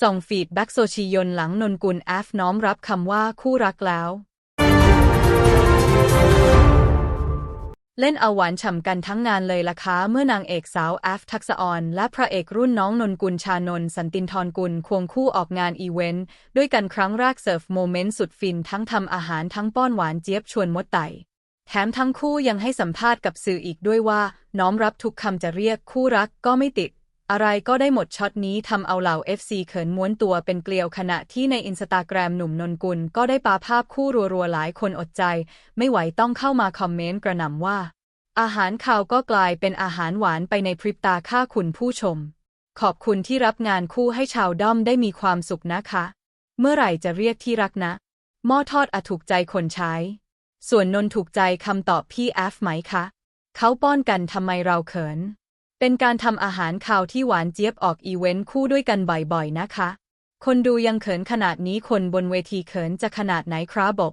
ส่องฟีดแบ็กโซชียนหลังนนกุลแอฟน้อมรับคำว่าคู่รักแล้ว เล่นเอาหวานฉ่ำกันทั้งงานเลยล่ะคะเมื่อนางเอกสาวแอฟทักษะออน และพระเอกรุ่นน้องนนกุลชานนสันตินทรกุลควงคู่ออกงานอีเวนต์ ด้วยกันครั้งแรกเสิร์ฟโมเมนต์สุดฟินทั้งทำอาหารทั้งป้อนหวานเจี๊ยบชวนมดไต่แถมทั้งคู่ยังให้สัมภาษณ์กับสื่ออีกด้วยว่า น้อมรับทุกคำจะเรียกคู่รักก็ไม่ติด อะไรก็ได้หมดช็อตนี้ทำเอาเหล่า FC เขินม้วนตัวเป็นเกลียวขณะที่ในอินสตาแกรมหนุ่มนนกุล ก็ได้ปาภาพคู่รัวๆ หลายคนอดใจ ไม่ไหวต้องเข้ามาคอมเมนต์กระหน่ำว่า อาหารข่าวก็กลายเป็นอาหารหวานไปในพริบตาค่าคุณผู้ชม ขอบคุณที่รับงานคู่ให้ชาวด้อมได้มีความสุขนะคะ เมื่อไหร่จะเรียกที่รักนะหม้อทอดอถูกใจคนใช้ ส่วนนนถูกใจคำตอบพี่แอฟไหมคะ เขาป้อนกันทำไมเราเขิน เป็นการทำอาหารข่าวที่หวานเจี๊ยบออกอีเวนต์คู่ด้วยกันบ่อยๆ นะคะ คนดูยังเขินขนาดนี้คนบนเวทีเขินจะขนาดไหนครับบบ